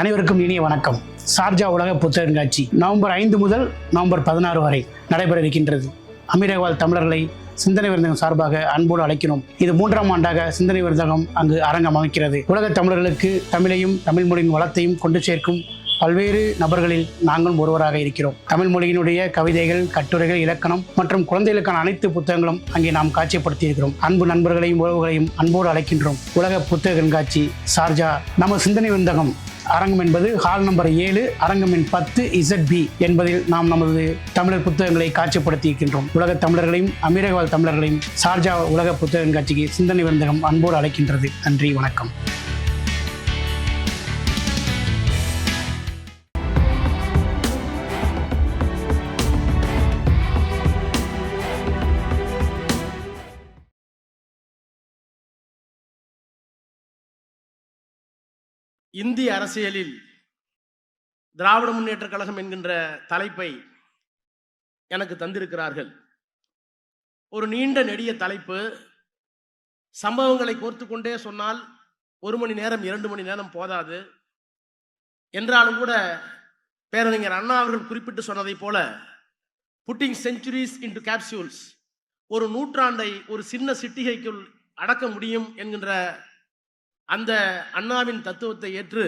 அனைவருக்கும் இனிய வணக்கம். சார்ஜா உலக புத்தக கண்காட்சி நவம்பர் ஐந்து முதல் நவம்பர் பதினாறு வரை நடைபெற இருக்கின்றது. அமீரகவால் தமிழர்களை சிந்தனை விருந்தகம் சார்பாக அன்போடு அழைக்கிறோம். இது மூன்றாம் ஆண்டாக சிந்தனை விருந்தகம் அங்கு அரங்கம் அமைக்கிறது. உலக தமிழர்களுக்கு தமிழையும் தமிழ் மொழியின் வளத்தையும் கொண்டு சேர்க்கும் பல்வேறு நபர்களில் நாங்களும் ஒருவராக இருக்கிறோம். தமிழ் மொழியினுடைய கவிதைகள் கட்டுரைகள் இலக்கணம் மற்றும் குழந்தைகளுக்கான அனைத்து புத்தகங்களும் அங்கே நாம் காட்சிப்படுத்தி இருக்கிறோம். அன்பு நண்பர்களையும் உறவுகளையும் அன்போடு அழைக்கின்றோம். உலக புத்தக கண்காட்சி சார்ஜா நம்ம சிந்தனை விருந்தகம். அரங்கம் என்பது ஹால் நம்பர் ஏழு அரங்கம் எண் பத்து இசட் பி என்பதில் நாம் நமது தமிழர் புத்தகங்களை காட்சிப்படுத்தி இருக்கின்றோம் உலக தமிழர்களையும் அமீரகவாழ் தமிழர்களையும் சார்ஜா உலக புத்தக கண்காட்சிக்கு சிந்தனை வந்தகம் அன்போடு அழைக்கின்றது. நன்றி வணக்கம். இந்திய அரசியலில் திராவிட முன்னேற்றக் கழகம் என்கின்ற தலைப்பை எனக்கு தந்திருக்கிறார்கள். ஒரு நீண்ட நெடிய தலைப்பு. சம்பவங்களை கோர்த்து கொண்டே சொன்னால் ஒரு மணி நேரம் இரண்டு மணி நேரம் போதாது. என்றாலும் கூட பேரறிஞர் அண்ணா அவர்கள் குறிப்பிட்டு சொன்னதைப் போல புட்டிங் செஞ்சுரிஸ் இன்டு கேப்சூல்ஸ் ஒரு நூற்றாண்டை ஒரு சின்ன சிட்டிகைக்குள் அடக்க முடியும் என்கின்ற அந்த அண்ணாவின் தத்துவத்தை ஏற்று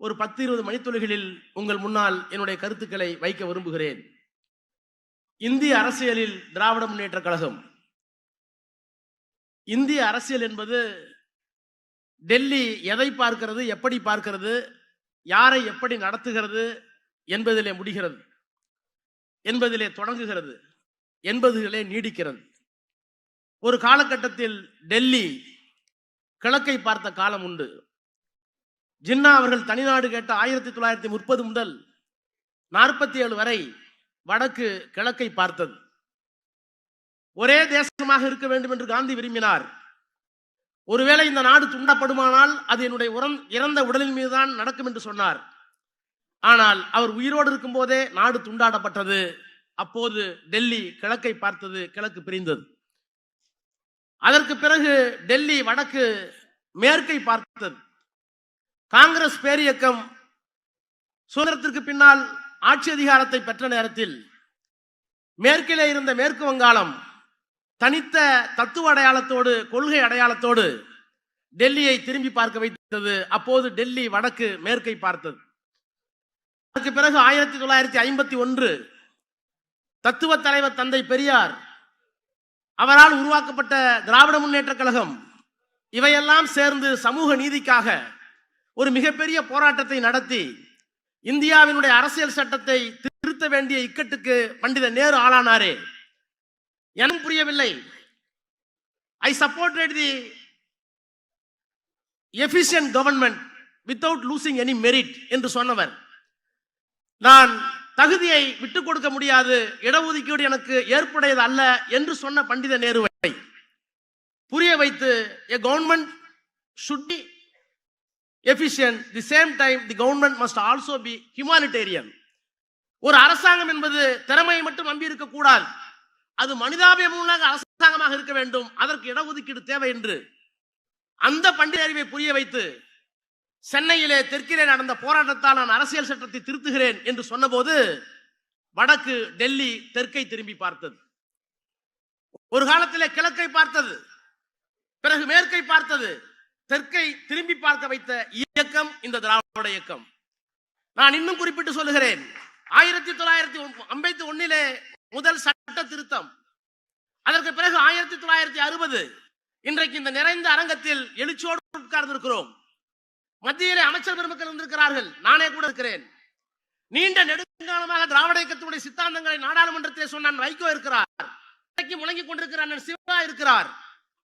ஒரு பத்து இருபது மணித்துளிகளில் உங்கள் முன்னால் என்னுடைய கருத்துக்களை வைக்க விரும்புகிறேன். இந்திய அரசியலில் திராவிட முன்னேற்ற கழகம். இந்திய அரசியல் என்பது டெல்லி எதை பார்க்கிறது எப்படி பார்க்கிறது யாரை எப்படி நடத்துகிறது என்பதிலே முடிகிறது என்பதிலே தொடங்குகிறது என்பதிலே நீடிக்கிறது. ஒரு காலகட்டத்தில் டெல்லி கிழக்கை பார்த்த காலம் உண்டு. ஜின்னா அவர்கள் தனிநாடு கேட்ட ஆயிரத்தி தொள்ளாயிரத்தி முப்பது முதல் நாற்பத்தி ஏழு வரை வடக்கு கிழக்கை பார்த்தது. ஒரே தேசமாக இருக்க வேண்டும் என்று காந்தி விரும்பினார். ஒருவேளை இந்த நாடு துண்டப்படுமானால் அது என்னுடைய உரம் இறந்த உடலின் மீதுதான் நடக்கும் என்று சொன்னார். ஆனால் அவர் உயிரோடு இருக்கும் போதே நாடு துண்டாடப்பட்டது. அப்போது டெல்லி கிழக்கை பார்த்தது கிழக்கு பிரிந்தது. அதற்கு பிறகு டெல்லி வடக்கு மேற்கை பார்த்தது. காங்கிரஸ் பேரியக்கம் சுதந்திரத்திற்கு பின்னால் ஆட்சி அதிகாரத்தை பெற்ற நேரத்தில் மேற்கிலே இருந்த மேற்கு வங்காளம் தனித்த தத்துவ அடையாளத்தோடு கொள்கை அடையாளத்தோடு டெல்லியை திரும்பி பார்க்க வைத்தது. அப்போது டெல்லி வடக்கு மேற்கை பார்த்தது. அதற்கு பிறகு ஆயிரத்தி தொள்ளாயிரத்தி ஐம்பத்தி ஒன்று தத்துவ தலைவர் தந்தை பெரியார் அவரால் உருவாக்கப்பட்ட திராவிட முன்னேற்ற கழகம் இவையெல்லாம் சேர்ந்து சமூக நீதிக்காக ஒரு மிகப்பெரிய போராட்டத்தை நடத்தி இந்தியாவினுடைய அரசியல் சட்டத்தை திருத்த வேண்டிய இக்கட்டுக்கு பண்டித நேரு ஆளானாரே. எனக்கு புரியவில்லை. I supported the efficient government without losing any merit என்று சொன்னவர். நான் தகுதியை விட்டுக் கொடுக்க முடியாது. இடஒதுக்கீடு எனக்கு ஏற்புடையது அல்ல என்று சொன்ன பண்டித நேருவை புரிய வைத்து a government should be efficient the same time the government must also be humanitarian ஒரு அரசாங்கம் என்பது திறமையை மட்டும் நம்பி இருக்கக்கூடாது அது மனிதாபியமுள்ள அரசாங்கமாக இருக்க வேண்டும். அதற்கு இடஒதுக்கீடு தேவை என்று அந்த பண்டித அறிவை புரிய வைத்து சென்னையிலே தெற்கிலே நடந்த போராட்டத்தால் நான் அரசியல் சட்டத்தை திருத்துகிறேன் என்று சொன்னபோது வடக்கு டெல்லி தெற்கை திரும்பி பார்த்தது. ஒரு காலத்திலே கிழக்கை பார்த்தது பிறகு மேற்கை பார்த்தது தெற்கை திரும்பி பார்க்க வைத்த இயக்கம் இந்த திராவிட இயக்கம். நான் இன்னும் குறிப்பிட்டு சொல்லுகிறேன் ஆயிரத்தி தொள்ளாயிரத்தி ஐம்பத்தி ஒன்னிலே முதல் சட்ட திருத்தம். அதற்கு பிறகு ஆயிரத்தி தொள்ளாயிரத்தி அறுபது. இன்றைக்கு இந்த நிறைந்த அரங்கத்தில் எழுச்சியோடு உட்கார்ந்திருக்கிறோம். மத்தியிலே அமைச்சர் பெருமக்கள் இருந்திருக்கிறார்கள். நானே கூட இருக்கிறேன். நீண்ட நெடுங்காலமாக திராவிட இயக்கத்தினுடைய சித்தாந்தங்களை நாடாளுமன்றத்திலே சொன்னான் வைகோ இருக்கிறார். இன்றைக்கு முழங்கிக் கொண்டிருக்கிறார் அண்ணன் சிவா இருக்கிறார்.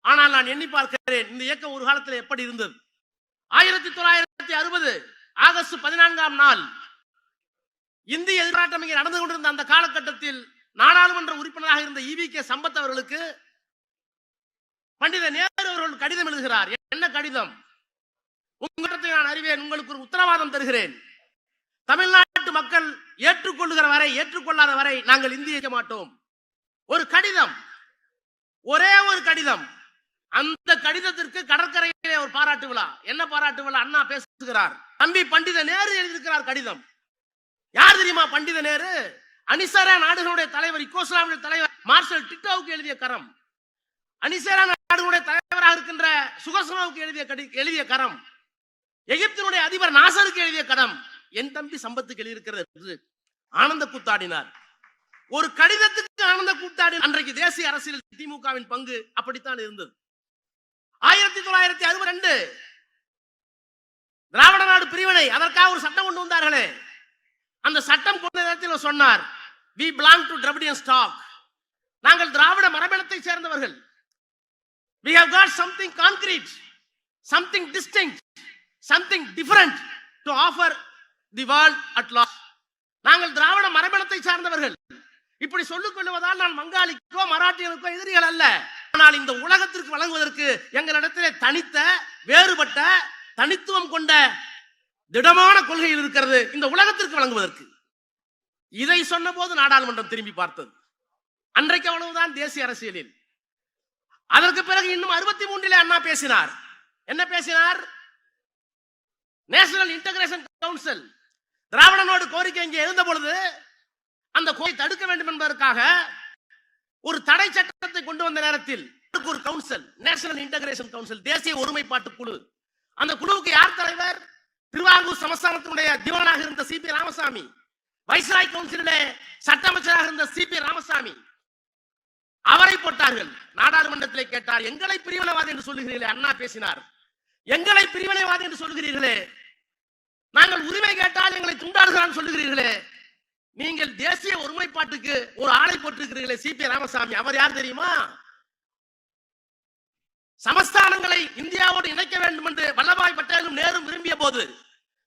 ஆனால் நான் எண்ணி பார்க்கிறேன் இந்த இயக்கம் ஒரு காலத்தில் எப்படி இருந்தது? ஆயிரத்தி தொள்ளாயிரத்தி அறுபது ஆகஸ்ட் பதினான்காம் நாள் இந்திய எதிர்பார்ட்டம் இங்கே நடந்து கொண்டிருந்த அந்த காலகட்டத்தில் நாடாளுமன்ற உறுப்பினராக இருந்த இவி கே சம்பத் அவர்களுக்கு பண்டித நேரு அவர்கள் கடிதம் எழுதுகிறார். என்ன கடிதம்? உங்களிடத்தை நான் அறிவேன் உங்களுக்கு ஒரு உத்தரவாதம் தருகிறேன். தமிழ்நாட்டு மக்கள் ஏற்றுக்கொள்ளுகிற வரை ஏற்றுக்கொள்ளாத வரை நாங்கள் இந்திய மாட்டோம். ஒரு கடிதம் ஒரே ஒரு கடிதம். அந்த கடிதத்திற்கு கடற்கரையிலே ஒரு பாராட்டு விழா. என்ன பாராட்டு விழா? அண்ணா பேசுகிறார். தம்பி பண்டித நேரு எழுதியிருக்கிறார் கடிதம். யார் தெரியுமா பண்டித நேரு? அனிசரா நாடுகளுடைய தலைவர் இக்கோஸ்லாமுடைய தலைவர் மார்ஷல் டிட்டோவுக்கு எழுதிய கரம். அனிசரா நாடுகளுடைய தலைவராக இருக்கின்ற சுகசனாவுக்கு எழுதிய கடி எழுதிய கரம். எகிப்தினுடைய அதிபர் நாசருக்கு எழுதிய கடம் என் தம்பி சம்பத்துக்கு எழுதியிருக்கிறது என்று ஆனந்த கூத்தாடினார். ஒரு கடிதத்துக்கு ஆனந்த கூத்தாடி அன்றைக்கு தேசிய அரசியல் திமுகவின் பங்கு அப்படித்தான் இருந்தது. ஆயிரத்தி தொள்ளாயிரத்தி அறுபத்தி ரெண்டு. திராவிட நாடு பிரிவினை அதற்காக ஒரு சட்டம் கொண்டு வந்தார்களே. அந்த சட்டம் கொண்ட நேரத்தில் சொன்னார் we belong to Dravidian stock நாங்கள் திராவிட மரபினத்தை சேர்ந்தவர்கள். We have got something concrete something distinct. Something different to offer the world at last நாங்கள் திராவிட மரபினத்தை சார்ந்தவர்கள். இப்படி சொல்லிக் கொள்வதால் நான் வங்காளிக்கோ மராட்டியனுக்கோ எதிரிகள் அல்ல. ஆனால் இந்த உலகத்திற்கு வழங்குவதற்கு எங்களிடத்திலே தனித்த வேறுபட்ட தனித்துவம் கொண்ட திடமான கொள்கையில் இருக்கிறது இந்த உலகத்திற்கு வழங்குவதற்கு. இதை சொன்ன போது நாடாளுமன்றம் திரும்பி பார்த்தது. அன்றைக்கு அவ்வளவுதான் தேசிய அரசியலில். அதற்கு பிறகு இன்னும் அறுபத்தி மூன்றிலே அண்ணா பேசினார். என்ன பேசினார்? நேஷனல் இன்டகிரேஷன் கவுன்சில் திராவிடனோடு கோரிக்கை இங்கே இருந்த பொழுது அந்த கோயை தடுக்க வேண்டும் என்பதற்காக ஒரு தடை சட்டத்தை கொண்டு வந்த நேரத்தில் ஒரு கவுன்சில் நேஷனல் இன்டகிரேஷன் கவுன்சில் தேசிய ஒருமைப்பாட்டு குழு அந்த குழுவுக்கு யார் தலைவர்? திருவாரூர் சமஸ்தானத்தினுடைய திவானாக இருந்த சி பி ராமசாமி வைஸ்ராய் கவுன்சிலே சட்ட அமைச்சராக இருந்த சி பி ராமசாமி. அவரை போட்டார்கள். நாடாளுமன்றத்திலே கேட்டார் எங்களை பிரிவினைவாதி என்று சொல்லுகிறீர்களே அண்ணா பேசினார். எங்களை பிரிவினைவாதி என்று சொல்லுகிறீர்களே நாங்கள் உரிமை கேட்டால் எங்களை துண்டாடுகிறான் சொல்லுகிறீர்களே. நீங்கள் தேசிய ஒருமைப்பாட்டுக்கு ஒரு ஆளை போட்டிருக்கிறீர்களே சி. பி. ராமசாமி. அவர் யார் தெரியுமா? சமஸ்தானங்களை இந்தியாவோடு இணைக்க வேண்டும் என்று வல்லபாய் பட்டேலும் நேரும் விரும்பிய போது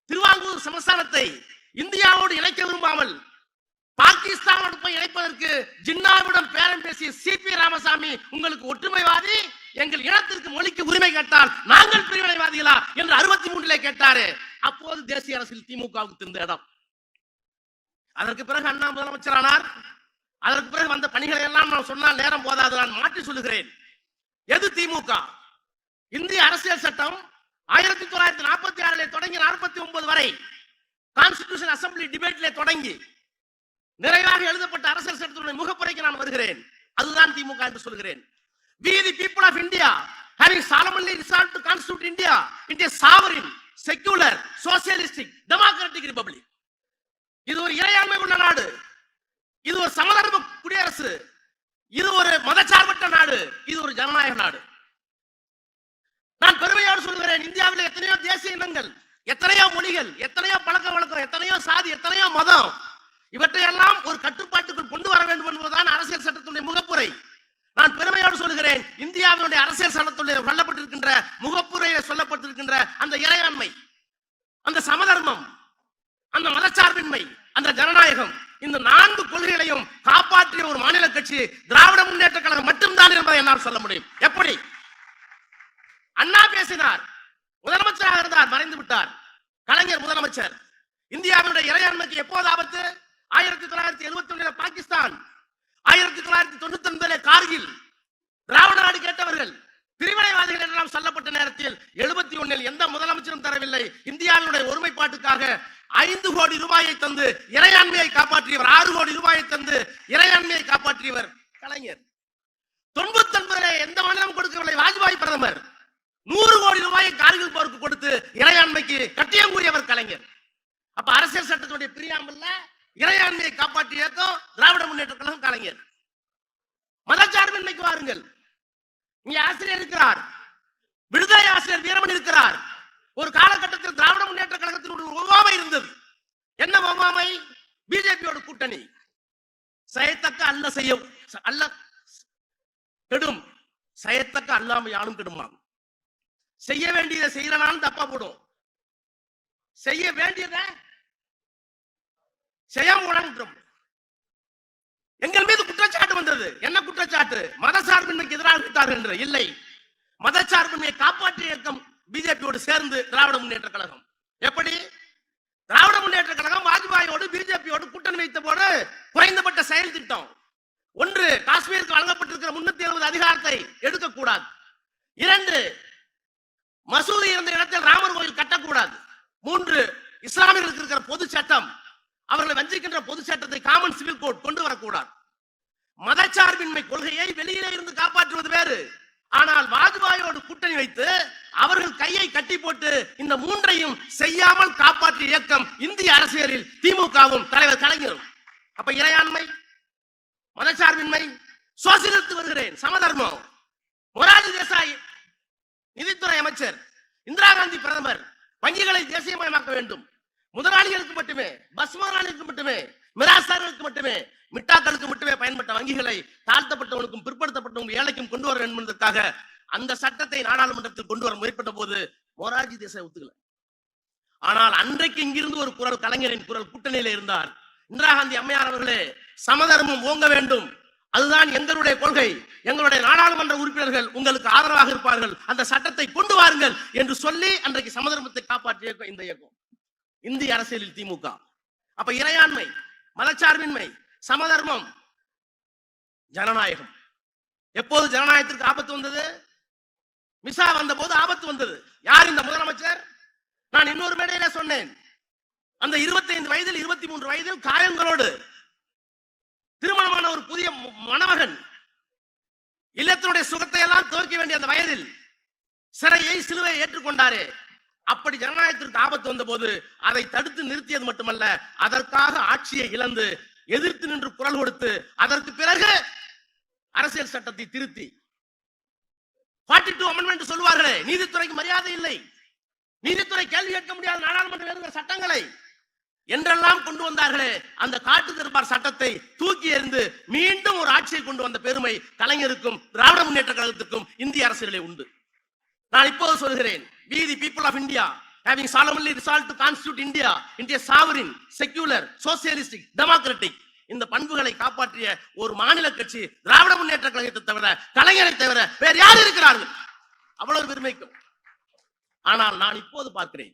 திருவாங்கூர் சமஸ்தானத்தை இந்தியாவோடு இணைக்க விரும்பாமல் பாகிஸ்தானோடு போய் இணைப்பதற்கு ஜின்னாவிடம் பேரம் பேசிய சிபி ராமசாமி உங்களுக்கு ஒற்றுமைவாதி? எங்கள் இனத்திற்கு மொழிக்கு உரிமை கேட்டால் நாங்கள் பிரிவினைவாதிகளா என்று அறுபத்தி மூன்றிலே கேட்டாரு. அப்போது தேசிய அரசியல் திமுகவுக்கு திருந்த இடம். அதற்கு பிறகு அண்ணா முதலமைச்சரானார். அதற்கு பிறகு வந்த பணிகளை எல்லாம் நான் சொன்னால் நேரம் போதாது நான் மாற்றி சொல்லுகிறேன். எது திமுக? இந்திய அரசியல் சட்டம் ஆயிரத்தி தொள்ளாயிரத்தி நாற்பத்தி ஆறுல தொடங்கி நாற்பத்தி ஒன்பது வரை கான்ஸ்டிடியூஷன் அசம்பிளி டிபேட்ல தொடங்கி நிறைவாக எழுதப்பட்ட அரசியல் சட்டத்தினுடைய முகப்புரைக்கு நான் வருகிறேன். அதுதான் திமுக என்று சொல்கிறேன். We the people of india having solemnly resolved to constitute india into a sovereign secular socialistic democratic republic. இது ஒரு இறையாண்மை உள்ள நாடு. இது ஒரு சமதர்ம குடியரசு. இது ஒரு மதச்சார்பற்ற நாடு. இது ஒரு ஜனநாயக நாடு. நான் பெருமையோடு சொல்கிறேன் இந்தியாவில் எத்தனையோ தேசிய இனங்கள் எத்தனையோ மொழிகள் எத்தனையோ பழக்க வழக்கம் எத்தனையோ சாதி எத்தனையோ மதம் இவற்றையெல்லாம் ஒரு கட்டுப்பாட்டுக்குள் கொண்டு வர வேண்டும் என்பதுதான் அரசியல் சட்டத்தினுடைய முகப்புரை. நான் பெருமையோடு சொல்கிறேன் இந்தியாவினுடைய அரசியல் சட்டத்துடைய சொல்லப்பட்டிருக்கின்ற முகப்புரையில் சொல்லப்பட்டிருக்கின்ற அந்த இறையாண்மை அந்த சமதர்மம் அந்த மதச்சார்பின்மை அந்த ஜனநாயகம் இந்த நான்கு கொள்கைகளையும் காப்பாற்றிய ஒரு மாநில கட்சி திராவிட முன்னேற்ற கழகம் மட்டும்தான் என்பதை என்னால் சொல்ல முடியும். எப்படி? அண்ணா பேசினார் முதலமைச்சராக இருந்தார் மறைந்து விட்டார். கலைஞர் முதலமைச்சர். இந்தியாவினுடைய இறையாண்மைக்கு எப்போது ஆபத்து? ஆயிரத்தி தொள்ளாயிரத்தி எழுபத்தி ஒன்றில் பாகிஸ்தான். ஆயிரத்தி தொள்ளாயிரத்தி தொண்ணூத்தி ஒன்பதுல கார்கில் திராவிட நாடு கேட்டவர்கள் பிரிவினைவாதிகள் என்றெல்லாம் சொல்லப்பட்ட நேரத்தில் எழுபத்தி ஒன்னில் எந்த முதலமைச்சரும் தரவில்லை. இந்தியாவினுடைய ஒருமைப்பாட்டுக்காக ஐந்து கோடி ரூபாயை தந்து இறையாண்மையை காப்பாற்றியவர் ஆறு கோடி ரூபாயை தந்து இறையாண்மையை காப்பாற்றியவர் கலைஞர். தொண்ணூத்தி ஒன்பதுல எந்த மாநிலம் கொடுக்கவில்லை வாஜ்பாய் பிரதமர். நூறு கோடி ரூபாயை கார்கில் போருக்கு கொடுத்து இறையாண்மைக்கு கட்டியம் கூறியவர் கலைஞர். அப்ப அரசியல் சட்டத்துடைய பிரியாமல்ல இறையாண்மையை காப்பாற்றி இயக்கம் திராவிட முன்னேற்ற கழகம் கலைஞர். மதச்சார்பின்மைக்கு வாருங்கள். இங்கே ஆசிரியர் இருக்கிறார். விடுதலை ஆசிரியர் வீரமன் இருக்கிறார். ஒரு காலகட்டத்தில் திராவிட முன்னேற்ற கழகத்தினுடைய ஒரு ஒவ்வாமை இருந்தது. என்ன ஒவ்வாமை? பிஜேபியோட கூட்டணி. செயத்தக்க அல்ல செய்ய அல்ல. கெடும். செயத்தக்க அல்லாம யாரும் கெடுமா செய்ய வேண்டியதை செய்யலனாலும் தப்பா போடும். செய்ய வேண்டியதை செய்யாம எங்கள் மீது குற்றச்சாட்டு வந்தது. என்ன குற்றச்சாட்டு? மதசார்பின்மைக்கு எதிராக விட்டார்கள் என்று. இல்லை. மதச்சார்பின்மையை காப்பாற்றிய இயக்கம் பிஜேபியோடு சேர்ந்து திராவிட முன்னேற்ற கழகம். எப்படி? திராவிட முன்னேற்ற கழகம் வாஜ்பாயோடு பிஜேபியோடு கூட்டணி வைத்த போது குறைந்தபட்ட செயல் திட்டம். ஒன்று காஷ்மீருக்கு வழங்கப்பட்டிருக்கிற முன்னூத்தி எழுபது அதிகாரத்தை எடுக்கக்கூடாது. இரண்டு மசூதி இருந்த இடத்தில் ராமர் கோயில் கட்டக்கூடாது. மூன்று இஸ்லாமியர்களுக்கு இருக்கிற பொது சட்டம் அவர்களை வஞ்சிக்கின்ற பொது சட்டத்தை காமன் சிவில் கோட் கொண்டு வரக்கூடாது. மதச்சார்பின்மை கொள்கையை வெளியிலே இருந்து காப்பாற்றுவது வேறு. ஆனால் வாஜ்பாயோடு கூட்டணி வைத்து அவர்கள் கையை கட்டி போட்டு இந்த மூன்றையும் செய்யாமல் காப்பாற்றிய இயக்கம் இந்திய அரசியலில் திமுகவும் தலைவர் கலைஞரும். அப்ப இறையாண்மை மதச்சார்பின்மை சோசியலித்து வருகிறேன் சமதர்மம். மொராஜி தேசாய் நிதித்துறை அமைச்சர். இந்திரா காந்தி பிரதமர் வங்கிகளை தேசியமயமாக்க வேண்டும். முதலாளிகளுக்கு மட்டுமே பஸ் முதலாளிகளுக்கு மட்டுமே மிராசார்களுக்கு மட்டுமே மிட்டாக்களுக்கு மட்டுமே பயன்பட்ட வங்கிகளை தாழ்த்தப்பட்டவனுக்கும் பிற்படுத்தப்பட்டவங்க ஏழைக்கும் கொண்டு வர வேண்டும் என்பதற்காக அந்த சட்டத்தை நாடாளுமன்றத்தில் கொண்டு வர முற்பட்ட போது மொராஜி தேசாய் ஒத்துக்கல. ஆனால் அன்றைக்கு இங்கிருந்து ஒரு குரல் கலைஞரின் குரல் கூட்டணியில இருந்தார். இந்திரா காந்தி அம்மையார் அவர்களே சமதர்மம் ஓங்க வேண்டும். அதுதான் எங்களுடைய கொள்கை. எங்களுடைய நாடாளுமன்ற உறுப்பினர்கள் உங்களுக்கு ஆதரவாக இருப்பார்கள். அந்த சட்டத்தை கொண்டு வாருங்கள் என்று சொல்லி அன்றைக்கு சமதர்மத்தை காப்பாற்றிய இந்த இயக்கம். இந்திய அரசியலில் திமுக. அப்ப இறையாண்மை மதச்சார்பின்மை சமதர்மம் ஜனநாயகம். எப்போது ஜனநாயகத்திற்கு ஆபத்து வந்தது? மிசா வந்த போது ஆபத்து வந்தது. யார் இந்த முதலமைச்சர்? நான் இன்னொரு மேடையில சொன்னேன். அந்த 25 வயதில் இருபத்தி மூன்று வயதில் காயங்களோடு திருமணமான ஒரு புதிய மணமகன் இல்லத்தினுடைய சுகத்தை எல்லாம் துவக்க வேண்டிய அந்த வயதில் சிறையை சிலுவை ஏற்றுக்கொண்டாரே. அப்படி ஜனநாயகத்திற்கு ஆபத்து வந்த போது அதை தடுத்து நிறுத்தியது மட்டுமல்ல அதற்காக ஆட்சியை இழந்து எதிர்த்து நின்று குரல் கொடுத்து அதற்கு பிறகு அரசியல் சட்டத்தை திருத்தி. 42 டூ அமெண்ட்மெண்ட் சொல்லுவார்களே நீதித்துறைக்கு மரியாதை இல்லை. நீதித்துறை கேள்வி கேட்க முடியாத நாடாளுமன்ற வேறுகிற சட்டங்களை என்றெல்லாம் கொண்டு வந்தார்களே அந்த காட்டு திருப்பார் சட்டத்தை தூக்கி எறிந்து மீண்டும் ஒரு ஆட்சியை கொண்டு வந்த பெருமை கலைஞருக்கும் திராவிட முன்னேற்ற கழகத்துக்கும் இந்திய அரசியலே உண்டு. நான் இப்போது சொல்கிறேன் we the people of india having solemnly resolved to constitute india into a sovereign secular socialistic democratic. இந்த பண்புகளை காப்பாற்றிய ஒரு மாநில கட்சி திராவிட முன்னேற்ற கழகத்தை தவிர கலைஞரை தவிர வேறு யார் இருக்கிறார்கள்? அவ்வளவு பெருமைக்கும். ஆனால் நான் இப்போது பார்க்கிறேன்.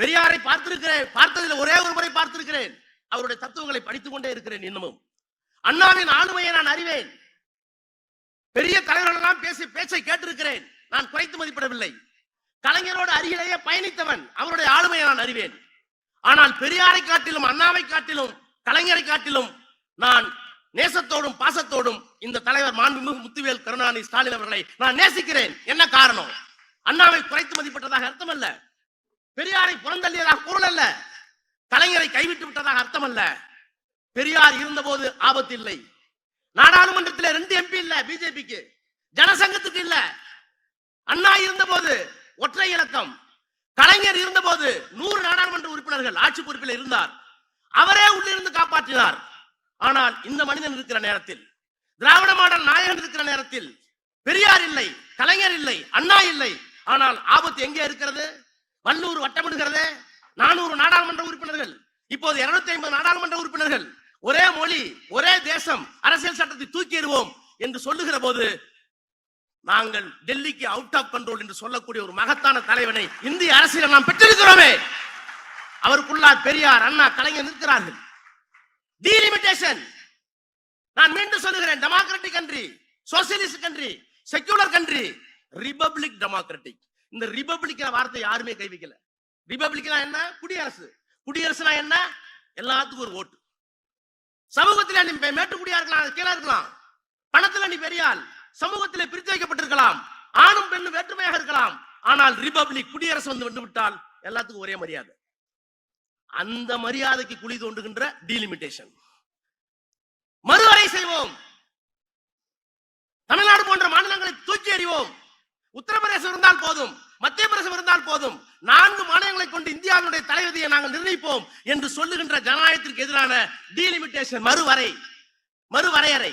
பெரியாரை பார்த்திருக்கிறேன் பார்த்ததில் ஒரே ஒரு முறை பார்த்திருக்கிறேன். அவருடைய தத்துவங்களை படித்துக் கொண்டே இருக்கிறேன் இன்னமும். அண்ணாவின் ஆளுமையை நான் அறிவேன். பெரிய தலைவர்கள் எல்லாம் பேசி பேச்சை கேட்டிருக்கிறேன். நான் குறைத்து மதிப்பிடவில்லை. கலைஞரோடு அருகிலேயே பயணித்தவன் அவருடைய ஆளுமையை நான் அறிவேன். ஆனால் பெரியாரை காட்டிலும் அண்ணாவை காட்டிலும் கலைஞரை காட்டிலும் நான் நேசத்தோடும் பாசத்தோடும் இந்த தலைவர் மாண்புமிகு முத்துவேல் கருணாநிதி ஸ்டாலின் அவர்களை நான் நேசிக்கிறேன். என்ன காரணம்? அண்ணாவை குறைத்து மதிப்பிட்டதாக அர்த்தம் அல்ல பெரியாரை புறந்தள்ளியதாக பொருள் அல்ல. கலைஞரை கைவிட்டு விட்டதாக அர்த்தம் அல்ல பெரியார் இருந்தபோது ஆபத்து இல்லை. நாடாளுமன்றத்தில் ரெண்டு எம்பி இல்ல பிஜேபிக்கு ஜனசங்கத்துக்கு இல்ல. அண்ணா இருந்தபோது ஒற்றை இலக்கம். கலைஞர் இருந்தபோது நூறு நாடாளுமன்ற உறுப்பினர்கள் ஆட்சி பொறுப்பில் இருந்தார். அவரே உள்ளிருந்து காப்பாற்றினார். ஆனால் இந்த மனிதன் இருக்கிற நேரத்தில் திராவிட மாடல் நாயகன் இருக்கிற நேரத்தில் பெரியார் இல்லை கலைஞர் இல்லை அண்ணா இல்லை. ஆனால் ஆபத்து எங்கே இருக்கிறது? வல்லூர் வட்டமிடுகிறது? நானூறு நாடாளுமன்ற உறுப்பினர்கள் இப்போது இருநூத்தி ஐம்பது நாடாளுமன்ற உறுப்பினர்கள் ஒரே மொழி ஒரே தேசம் அரசியல் சட்டத்தை தூக்கி எறிவோம் என்று சொல்லுகிற போது நாங்கள் டெல்லிக்கு அவுட் ஆஃப் கண்ட்ரோல் என்று சொல்லக்கூடிய ஒரு மகத்தான தலைவனை இந்திய அரசியல் நாம் பெற்றிருக்கிறோமே. அவருக்குள்ளார் பெரியார் அண்ணா கலைஞர் நிற்கிறார்கள். டீலிமிட்டேஷன் நான் மீண்டும் சொல்லுகிறேன் democratic country socialist country secular country republic democratic இந்த ரிபப்ளிக் வார்த்தை யாருமே கை வைக்கல. ரிபப்ளிக்னா என்ன? குடியரசு. குடியரசுனா என்ன? எல்லாத்துக்கும் ஒரு ஓட்டு சமூகத்தில் நீ மேட்டுக்குடியா இருக்கலாம் கீழே இருக்கலாம். பணத்துல நீ பெரியாள். சமூகத்திலே பிரித்து வைக்கப்பட்டிருக்கலாம் ஆணும் பெண்ணும் வேற்றுமையாக இருக்கலாம். ஆனால் ரிபப்ளிக் குடியரசு வந்து வந்து விட்டால் எல்லாத்துக்கும் ஒரே மரியாதை. அந்த மரியாதைக்கு குழி தோண்டுகின்ற டீலிமிட்டேஷன் மறுவரை செய்வோம். தமிழ்நாடு போன்ற மாநிலங்களை தூக்கி எறிவோம். உத்தரப்பிரதேசம் இருந்தால் போதும். மத்திய பிரதேசம் இருந்தால் போதும். நான்கு மாநிலங்களை கொண்டு இந்தியாவினுடைய தலைவதியை நாங்கள் நிர்ணயிப்போம் என்று சொல்லுகின்ற ஜனநாயகத்திற்கு எதிரான டீலிமிட்டேஷன் மறுவரை. மறுவரையறை.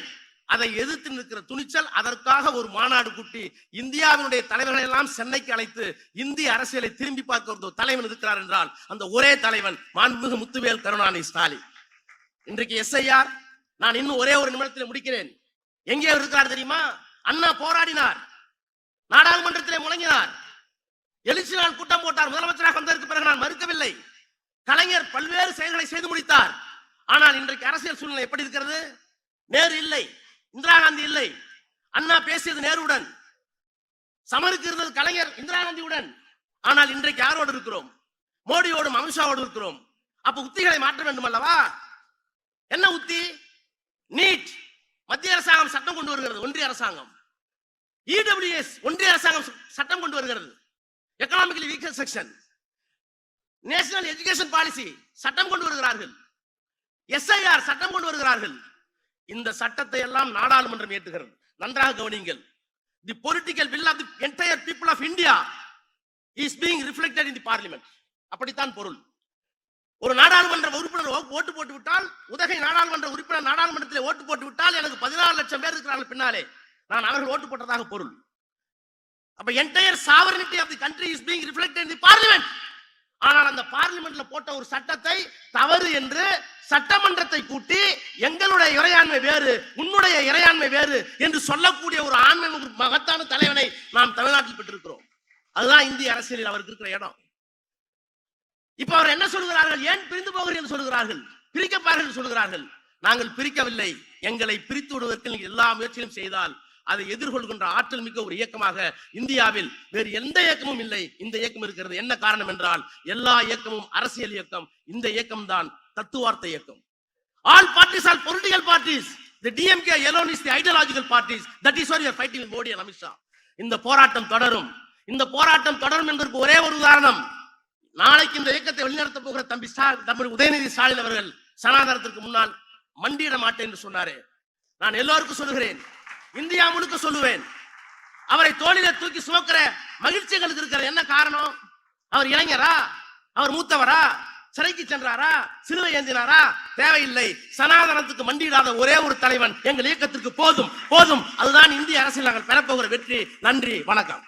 அதை எதிர்த்து நிற்கிற துணிச்சல் அதற்காக ஒரு மாநாடு கூட்டி இந்தியாவினுடைய தலைவர்களை எல்லாம் சென்னைக்கு அழைத்து இந்திய அரசியலை திரும்பி பார்க்க ஒரு தலைவன் இருக்கிறார் என்றால் அந்த ஒரே தலைவன் மாண்புமிகு முத்துவேல் கருணாநிதி ஸ்டாலின். இன்றைக்கு எஸ்ஐஆர் நான் இன்னும் ஒரே ஒரு நிமிடத்தில் முடிக்கிறேன். எங்கே இருக்கிறார் தெரியுமா? அண்ணா போராடினார். நாடாளுமன்றத்திலே முழங்கினார். எழுச்சி நாள் கூட்டம் போட்டார். முதலமைச்சராக வந்ததற்கு பிறகு நான் மறுக்கவில்லை. கலைஞர் பல்வேறு செயல்களை செய்து முடித்தார். ஆனால் இன்றைக்கு அரசியல் சூழ்நிலை எப்படி இருக்கிறது? நேரு இல்லை. இந்திரா காந்தி இல்லை. அண்ணா பேசியது நேருடன் சமருக்கு இருந்தது கலைஞர் இந்திரா காந்தியுடன். ஆனால் இன்றைக்கு யாரோடு இருக்கிறோம்? மோடியோடும் அமித்ஷாவோடு இருக்கிறோம். அப்ப உத்திகளை மாற்ற வேண்டும் அல்லவா? என்ன உத்தி? நீட். மத்திய அரசாங்கம் சட்டம் கொண்டு வருகிறது ஒன்றிய அரசாங்கம். இடபிள்யூஎஸ் ஒன்றிய அரசாங்கம் சட்டம் கொண்டு வருகிறது. Economically weaker section national education policy சட்டம் கொண்டு வருகிறார்கள். எஸ்ஐஆர் சட்டம் கொண்டு வருகிறார்கள். இந்த சட்டத்தை எல்லாம் நாடாளுமன்றம் ஏற்றுகிறது நன்றாக கவனியுங்கள். The political will of the entire people of India is being reflected in the parliament அப்படித்தான் பொருள். ஒரு நாடாளுமன்ற உறுப்பினர் ஓட்டு போட்டு விட்டால் உதகை நாடாளுமன்ற உறுப்பினர் நாடாளுமன்றத்தில் ஓட்டு போட்டு விட்டால் எனக்கு பதினாறு லட்சம் பேர் இருக்கிறார்கள் பின்னாலே. நான் அவர்கள் ஓட்டு போட்டதாக பொருள். அப்ப entire sovereignty of the country is being reflected in the parliament ஆனால் அந்த பார்லிமெண்ட்ல போட்ட ஒரு சட்டத்தை தவறு என்று சட்டமன்றத்தை கூட்டி எங்களுடைய இறையாண்மை வேறு உன்னுடைய இறையாண்மை வேறு என்று சொல்லக்கூடிய ஒரு ஆண்மை மகத்தான தலைவனை நாம் தமிழ்நாட்டில் பெற்றிருக்கிறோம். அதுதான் இந்திய அரசியலில் அவருக்கு இருக்கிற இடம். இப்ப அவர் என்ன சொல்கிறார்கள்? ஏன் பிரிந்து போகிறீர்கள் என்று சொல்கிறார்கள்? பிரிக்கப்பார்கள் என்று சொல்கிறார்கள். நாங்கள் பிரிக்கவில்லை. எங்களை பிரித்து விடுவதற்கு எல்லா முயற்சியும் செய்தால் அதை எதிர்கொள்கின்ற ஆற்றல் மிக்க ஒரு இயக்கமாக இந்தியாவில் வேறு எந்த இயக்கமும் இல்லை. இந்த இயக்கம் இருக்கிறது என்ன காரணம் என்றால் எல்லா இயக்கமும் அரசியல் இயக்கம். இந்த இயக்கம் தான் தத்துவார்த்த இயக்கம். All parties all political parties the DMK alone is the ideological parties that is why we Modi and Amit Shah இந்த போராட்டம் தொடரும். இந்த போராட்டம் தொடரும் என்பதற்கு ஒரே ஒரு உதாரணம். நாளைக்கு இந்த இயக்கத்தை வெளிநடத்தப் போகிற தம்பி தமிழ் தம்பி உதயநிதி ஸ்டாலின் அவர்கள் சனாதனத்திற்கு முன்னால் மண்டியிட மாட்டேன் என்று சொன்னாரே. நான் எல்லோருக்கும் சொல்லுகிறேன் இந்தியா முழுக்க சொல்லுவேன். அவரை தோளில தூக்கி சுமக்கிற மகிழ்ச்சி எங்களுக்கு இருக்கிற என்ன காரணம்? அவர் இளைஞரா? அவர் மூத்தவரா? சிறைக்கு சென்றாரா? சிலுவை ஏந்தினாரா? தேவையில்லை. சனாதனத்துக்கு மண்டியிடாத ஒரே ஒரு தலைவன் எங்கள் இயக்கத்திற்கு போதும். போதும். அதுதான் இந்திய அரசியல் நாங்கள் பெறப்போகிற வெற்றி. நன்றி. வணக்கம்.